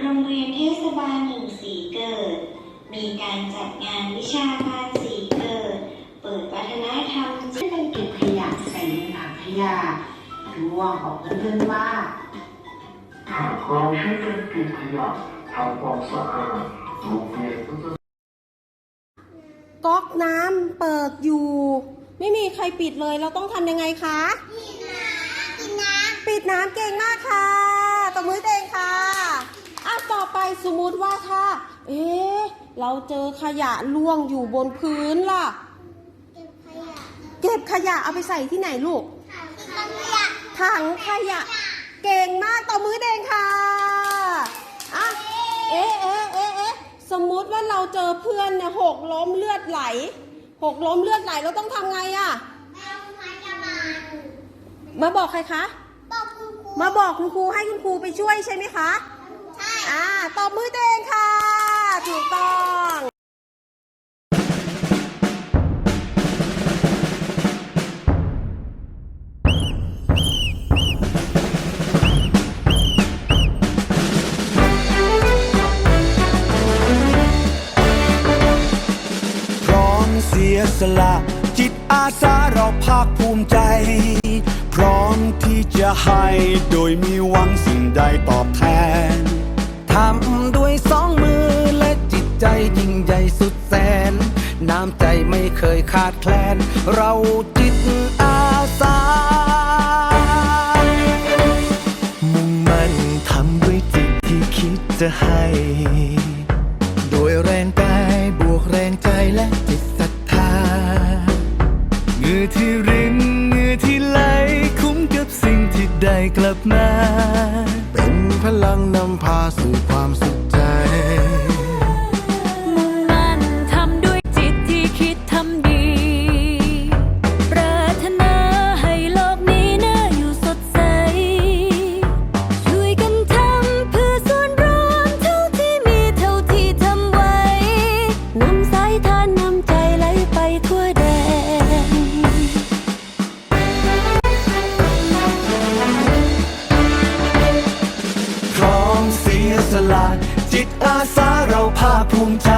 โรงเรียนเทศบาลหนึ่งสีเกิด มีการจัดงานวิชาการสีเกิด เปิดวัฒนธรรมที่เป็นเก็บขยะใส่ถังขยะร่วงบอกเพื่อนๆว่าหากเราช่วยกันเก็บขยะทำความสะอาดโรงเรียนก็จะก๊อกน้ำเปิดอยู่ ไม่มีใครปิดเลยเราต้องทำยังไงคะปิดน้ำปิดน้ำเก่งมากค่ะตบมือเองค่ะ อะต่อไปสมมุติว่าถ้า เอ๊ะเราเจอขยะล่วงอยู่บนพื้นล่ะ เก็บขยะเอาไปใส่ที่ไหนลูก ถังขยะเก่งมากต่อมือเดงค่ะอะเอ๊ะเอ๊ะเอ๊ะเอ๊ะสมมุติว่าเราเจอเพื่อนเนี่ยหกล้มเลือดไหล หกล้มเลือดไหลเราต้องทำไงอะมาบอกใครคะมาบอกคุณครูให้คุณครูไปช่วยใช่ไหมคะใช่ อ่าตบมือตัวเองค่ะ ถูกต้องพร้อมเสียสละ จิตอาสาเราภาคภูมิใจ พร้อมที่จะให้โดยมีหวังสิ่งใดตอบแทนำด้วยสองมือและจิตใจยิ่งใหญ่สุดแสน น้ำใจไม่เคยขาดแคลน เราจิตอาสา มุ่งมั่นทำด้วยจิตที่คิดจะให้ โดยแรงกายบวกแรงใจและจิตศรัทธาเงื่อที่รินเงื่อที่ไหลคุ้มกับสิ่งที่ได้กลับมา พลังนำพาสู่ความสุข สละจิตอาสาเราภาคภูมิใจ